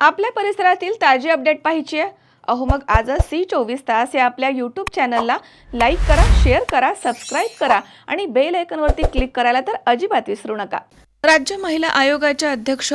आपल्या परिसरातील ताजी अपडेट पाहिजे. अहो मग आजच सी चोवीस तास या आपल्या यूट्यूब चॅनलला लाईक करा शेअर करा सबस्क्राईब करा आणि बेल आयकनवरती क्लिक करायला तर अजिबात विसरू नका. राज्य महिला आयोगाच्या अध्यक्ष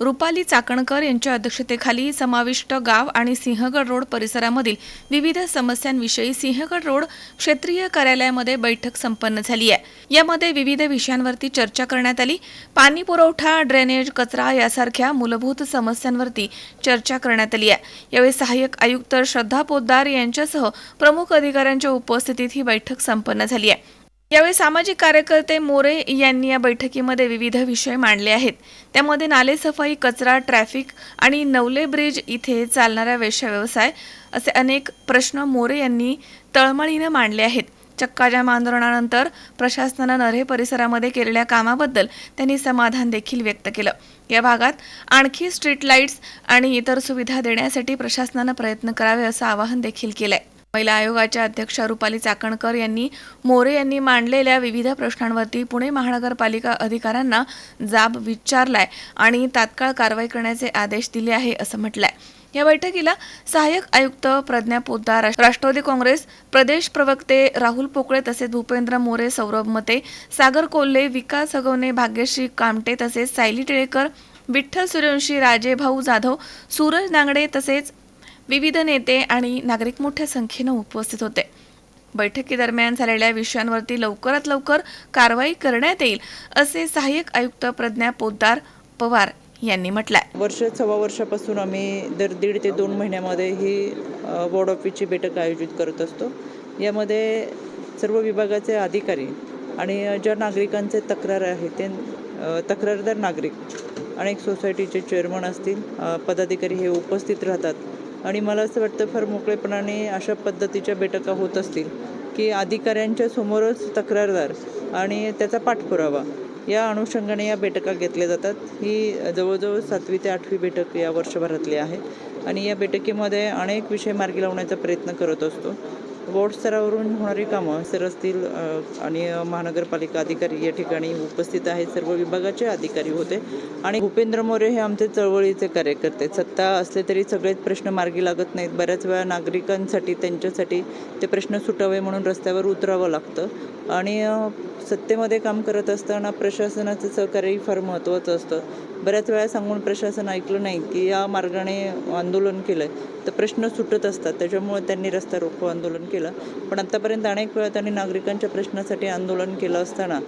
रुपाली चाकणकर यांच्या अध्यक्षतेखाली समाविष्ट गाव आणि सिंहगड रोड परिसरामधील विविध समस्यांविषयी सिंहगड रोड क्षेत्रीय कार्यालयामध्ये बैठक संपन्न झाली आहे. यामध्ये विविध विषयांवरती चर्चा करण्यात आली. पाणी पुरवठा ड्रेनेज कचरा यासारख्या मूलभूत समस्यांवरती चर्चा करण्यात आली आहे. यावेळी सहाय्यक आयुक्त श्रद्धा पोद्दार यांच्यासह प्रमुख अधिकाऱ्यांच्या उपस्थितीत ही बैठक संपन्न झाली आहे. यावेळी सामाजिक कार्यकर्ते मोरे यांनी या बैठकीमध्ये विविध विषय मांडले आहेत. त्यामध्ये नालेसफाई कचरा ट्रॅफिक आणि नवले ब्रिज इथे चालणारा वेश्या व्यवसाय असे अनेक प्रश्न मोरे यांनी तळमळीनं मांडले आहेत. चक्काजाम आंदोलनानंतर प्रशासनानं नरे परिसरामध्ये केलेल्या कामाबद्दल त्यांनी समाधान देखील व्यक्त केलं. या भागात आणखी स्ट्रीट लाईट्स आणि इतर सुविधा देण्यासाठी प्रशासनानं प्रयत्न करावे असं आवाहन देखील केलं आहे महिला आयोगाच्या अध्यक्षा रुपाली चाकणकर यांनी मोरे यांनी मांडलेल्या विविध प्रश्नांवरती पुणे महानगरपालिका अधिकाऱ्यांना जाब विचारलाय आणि तात्काळ कारवाई करण्याचे आदेश दिले आहे असं म्हटलंय. या बैठकीला सहाय्यक आयुक्त प्रज्ञा पोद्दार राष्ट्रवादी काँग्रेस प्रदेश प्रवक्ते राहुल पोकळे तसेच भूपेंद्र मोरे सौरभ मते सागर कोल्हे विकास हगवणे भाग्यश्री कामटे तसेच सायली टिळेकर विठ्ठल सूर्यवंशी राजे भाऊ जाधव सूरज नांगडे तसेच विविध नेते आणि नागरिक मोठ्या संख्येनं उपस्थित होते. बैठकीदरम्यान झालेल्या विषयांवरती लवकरात लवकर कारवाई करण्यात येईल असे सहाय्यक आयुक्त प्रज्ञा पोद्दार पवार यांनी म्हटलंय. वर्ष सव्वा वर्षापासून आम्ही दर दीड ते दोन महिन्यामध्ये ही अ, बोर्ड ऑफिसची बैठक आयोजित करत असतो. यामध्ये सर्व विभागाचे अधिकारी आणि ज्या नागरिकांचे तक्रार आहे ते तक्रारदार नागरिक अनेक सोसायटीचे चेअरमन असतील पदाधिकारी हे उपस्थित राहतात. आणि मला असं वाटतं फार मोकळेपणाने अशा पद्धतीच्या बैठका होत असतील की अधिकाऱ्यांच्या समोरच तक्रारदार आणि त्याचा पाठपुरावा या अनुषंगाने या बैठका घेतल्या जातात. ही जवळजवळ सातवी ते आठवी बैठक या वर्षभरातली आहे. आणि या बैठकीमध्ये अनेक विषय मार्गी लावण्याचा प्रयत्न करत असतो. वॉर्ड स्तरावरून होणारी कामं सर असतील आणि महानगरपालिका अधिकारी या ठिकाणी उपस्थित आहेत सर्व विभागाचे अधिकारी होते. आणि भूपेंद्र मोरे हे आमचे चळवळीचे कार्यकर्ते सत्ता असले तरी सगळेच प्रश्न मार्गी लागत नाहीत. बऱ्याच वेळा नागरिकांसाठी त्यांच्यासाठी ते प्रश्न सुटावे म्हणून रस्त्यावर उतरावं लागतं. आणि सत्तेमध्ये काम करत असताना प्रशासनाचं सहकार्यही फार महत्त्वाचं असतं. बऱ्याच वेळा सांगून प्रशासन ऐकलं नाही की या मार्गाने आंदोलन केलं आहे तर प्रश्न सुटत असतात त्याच्यामुळे त्यांनी रस्ता रोको आंदोलन केलं. पण आत्तापर्यंत अनेक वेळा त्यांनी नागरिकांच्या प्रश्नासाठी आंदोलन केलं असताना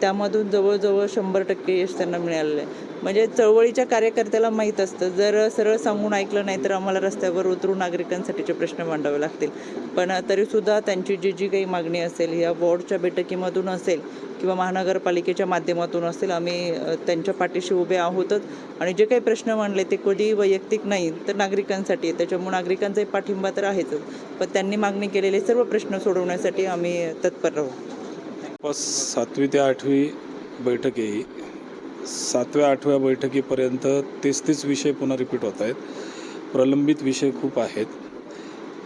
त्यामधून जवळजवळ शंभर टक्के यश त्यांना मिळालेलं आहे. म्हणजे चळवळीच्या कार्यकर्त्याला माहीत असतं जर सरळ सांगून ऐकलं नाही तर आम्हाला रस्त्यावर उतरून नागरिकांसाठीचे प्रश्न मांडावे लागतील. पण तरीसुद्धा त्यांची जी जी काही मागणी असेल या वॉर्डच्या बैठकीमधून असेल किंवा महानगरपालिकेच्या माध्यमातून असेल आम्ही त्यांच्या पाठीशी उभे आहोत. आहोतच आणि जे काही प्रश्न मांडले ते कधी वैयक्तिक नाही तर नागरिकांसाठी आहे त्याच्यामुळे नागरिकांचाही पाठिंबा तर आहेच. पण त्यांनी मागणी केलेले सर्व प्रश्न सोडवण्यासाठी आम्ही तत्पर राहू. जवळपास सातवी ते आठवी बैठक सातव्या आठव्या बैठकीपर्यंत तेच तेच विषय पुन्हा रिपीट होत आहेत. प्रलंबित विषय खूप आहेत.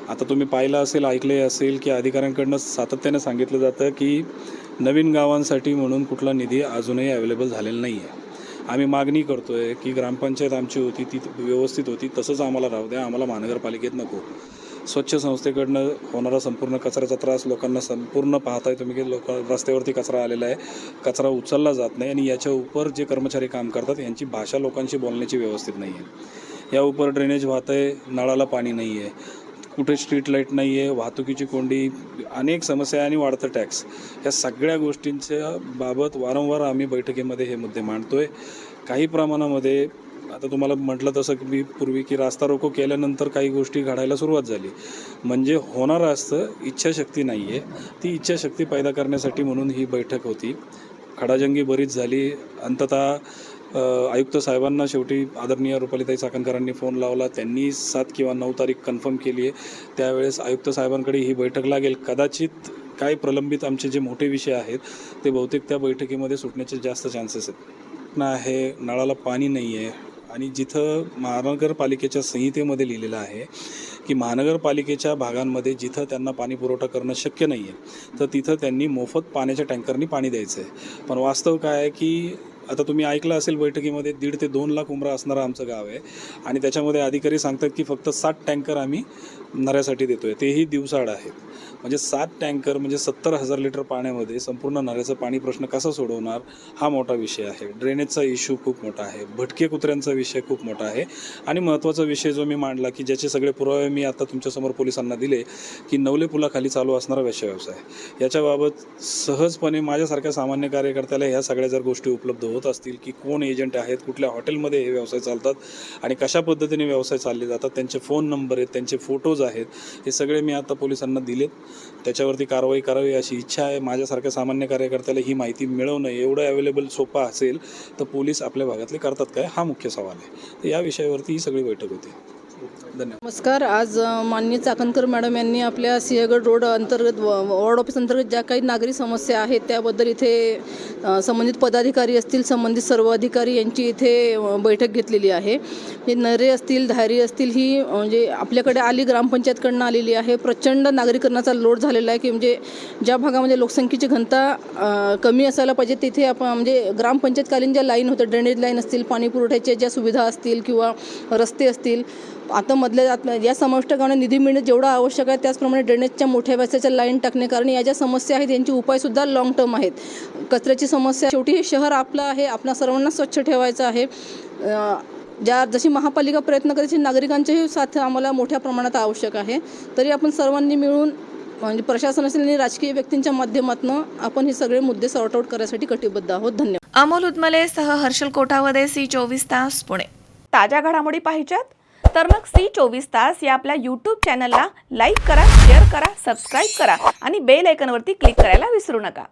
आता तुम्ही पाहिलं असेल ऐकले असेल की अधिकाऱ्यांकडनं सातत्याने सांगितलं जातं की नवीन गावांसाठी म्हणून कुठला निधी अजूनही अवेलेबल झालेला नाही आहे आम्ही मागणी करतो आहे की ग्रामपंचायत आमची होती ती व्यवस्थित होती. तसंच आम्हाला राहू द्या आम्हाला महानगरपालिकेत नको. स्वच्छ संस्थेकडनं होणारा संपूर्ण कचऱ्याचा त्रास लोकांना संपूर्ण पाहताय तुम्ही की लोक रस्त्यावरती कचरा आलेला आहे कचरा उचलला जात नाही आणि याच्या उपर जे कर्मचारी काम करतात यांची भाषा लोकांशी बोलण्याची व्यवस्थित नाही आहे या उपर ड्रेनेज वाहत आहे नळाला पाणी नाही आहे कुठे स्ट्रीट लाइट नाही आहे वाहतुकीची कोंडी अनेक समस्या आणि वाढतं टॅक्स या सगळ्या गोष्टींच्या बाबत वारंवार आम्ही बैठकीमध्ये हे मुद्दे मांडतोय. काही प्रमाणामध्ये आता तुम्हाला म्हटलं तसं की मी पूर्वी की रास्ता रोको केल्यानंतर काही गोष्टी घडायला सुरुवात झाली. म्हणजे होणारं असतं इच्छाशक्ती नाही आहे ती इच्छाशक्ती पैदा करण्यासाठी म्हणून ही बैठक होती. खडाजंगी बरीच झाली. अंततः आयुक्त साहेबांना शेवटी आदरणीय रुपालीताई चाकणकरांनी फोन लावला. त्यांनी सात किंवा नऊ तारीख कन्फर्म केली आहे. त्यावेळेस आयुक्त साहेबांकडे ही बैठक लागेल. कदाचित काय प्रलंबित आमचे जे मोठे विषय आहेत ते बहुतेक त्या बैठकीमध्ये सुटण्याचे जास्त चान्सेस आहेत. ना आहे नळाला पाणी नाही आहे आणि जिथं महानगरपालिकेच्या संहितेमध्ये लिहिलेलं आहे की महानगरपालिकेच्या भागांमध्ये जिथं त्यांना पाणी पुरवठा करणं शक्य नाही आहे तर तिथं त्यांनी मोफत पाण्याच्या टँकरनी पाणी द्यायचं आहे पण वास्तव काय आहे की आता तुम्ही ऐकलं असेल बैठकीमध्ये दीड ते दोन लाख उमरा असणारं आमचं गाव आहे. आणि त्याच्यामध्ये अधिकारी सांगतात की फक्त सात टँकर आम्ही नऱ्यासाठी देतोय. तेही दिवसाआड आहेत. म्हणजे सात टँकर म्हणजे सत्तर हजार लिटर पाण्यामध्ये संपूर्ण नऱ्याचं पाणी प्रश्न कसा सोडवणार हा मोठा विषय आहे. ड्रेनेजचा इश्यू खूप मोठा आहे. भटके कुत्र्यांचा विषय खूप मोठा आहे. आणि महत्त्वाचा विषय जो मी मांडला की ज्याचे सगळे पुरावे मी आता तुमच्यासमोर पोलिसांना दिले की नवले पुलाखाली चालू असणारा वेश्या व्यवसाय याच्याबाबत सहजपणे माझ्यासारख्या सामान्य कार्यकर्त्याला ह्या सगळ्या जर गोष्टी उपलब्ध होत होत असतील की कोण एजंट आहेत कुठल्या हॉटेलमध्ये हे व्यवसाय चालतात आणि कशा पद्धतीने व्यवसाय चालले जातात त्यांचे फोन नंबर आहेत त्यांचे फोटोज आहेत हे सगळे मी आता पोलिसांना दिलेत. त्याच्यावरती कारवाई करावी अशी इच्छा आहे. माझ्यासारख्या सामान्य कार्यकर्त्याला ही माहिती मिळवणं एवढं अवेलेबल सोपं असेल तर पोलीस आपल्या भागातले करतात काय? हा मुख्य सवाल आहे. तर या विषयावरती ही सगळी बैठक होती. धन्यवाद. नमस्कार. आज माननीय चाकणकर मॅडम यांनी आपल्या सिंहगड रोड अंतर्गत व- वॉर्ड ऑफिस अंतर्गत ज्या काही नागरी समस्या आहेत त्याबद्दल इथे संबंधित पदाधिकारी असतील संबंधित सर्व अधिकारी यांची इथे बैठक घेतलेली आहे. हे नरे असतील धारी असतील ही म्हणजे आपल्याकडे आली ग्रामपंचायतकडनं आलेली आहे. प्रचंड नागरीकरणाचा लोड झालेला आहे की म्हणजे ज्या भागामध्ये लोकसंख्येची घनता कमी असायला पाहिजे तिथे आपण म्हणजे ग्रामपंचायतकालीन ज्या लाईन होत्या ड्रेनेज लाईन असतील पाणी पुरवठ्याच्या ज्या सुविधा असतील किंवा रस्ते असतील आता मधल्या या समाविष्ट गावांना निधी मिळणं जेवढं आवश्यक आहे त्याचप्रमाणे ड्रेनेजच्या मोठ्या व्यासाच्या लाईन टाकणे कारण या ज्या समस्या आहेत यांची उपायसुद्धा लॉंग टर्म आहेत. कचऱ्याची समस्या शेवटी हे शहर आपलं आहे आपल्या सर्वांना स्वच्छ ठेवायचं आहे. ज्या जशी महापालिका प्रयत्न करायची नागरिकांच्याही साथ आम्हाला मोठ्या प्रमाणात आवश्यक आहे. तरी आपण सर्वांनी मिळून म्हणजे प्रशासन असेल आणि राजकीय व्यक्तींच्या माध्यमातून आपण हे सगळे मुद्दे सॉर्ट आऊट करायसाठी कटिबद्ध आहोत. धन्यवाद. अमोल उदमले सह हर्षल कोठावदे सी चोवीस तास पुणे. ताज्या घडामोडी पाहिजेत. तर मग सी चोवीस तास या आपल्या यूट्यूब चॅनलला लाईक करा शेअर करा सबस्क्राईब करा आणि बेल आयकनवरती क्लिक करायला विसरू नका.